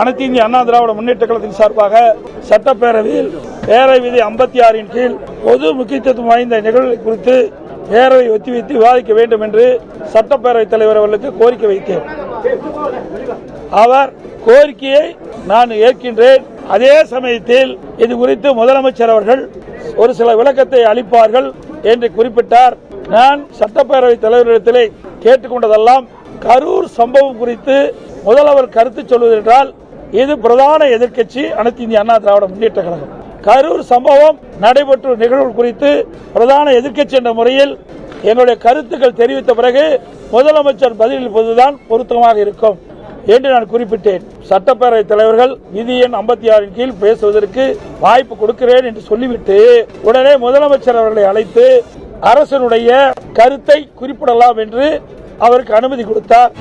அனைத்து இந்திய அண்ணா திராவிட முன்னேற்ற கழகத்தின் சார்பாக சட்டப்பேரவையில் பேரவை விதி ஐம்பத்தி ஆறின் கீழ் பொது முக்கியத்துவம் வாய்ந்த நிகழ்வுகளை குறித்து பேரவை ஒத்திவைத்து விவாதிக்க வேண்டும் என்று சட்டப்பேரவைத் தலைவர் அவர்களுக்கு கோரிக்கை வைத்தேன். அவர் கோரிக்கையை நான் ஏற்கின்றேன். அதே சமயத்தில் இது குறித்து முதலமைச்சர் அவர்கள் ஒரு சில விளக்கத்தை அளிப்பார்கள் என்று குறிப்பிட்டார். நான் சட்டப்பேரவைத் தலைவரிடத்திலே கேட்டுக்கொண்டதெல்லாம் கரூர் சம்பவம் குறித்து முதல்வர் கருத்து சொல்வதென்றால் இது பிரதான எதிர்க்கட்சி அனைத்து இந்திய அண்ணா திராவிட முன்னேற்ற கழகம். கரூர் சம்பவம் நடைபெற்ற நிகழ்வு குறித்து பிரதான எதிர்க்கட்சி என்ற முறையில் எங்களுடைய கருத்துக்கள் தெரிவித்த பிறகு முதலமைச்சர் பதிலளிப்பதுதான் பொருத்தமாக இருக்கும் என்று நான் குறிப்பிட்டேன். சட்டப்பேரவைத் தலைவர்கள் விதி எண் ஐம்பத்தி ஆறின் கீழ் பேசுவதற்கு வாய்ப்பு கொடுக்கிறேன் என்று சொல்லிவிட்டு உடனே முதலமைச்சர் அவர்களை அழைத்து அரசனுடைய கருத்தை குறிப்பிடலாம் என்று அவருக்கு அனுமதி கொடுத்தார்.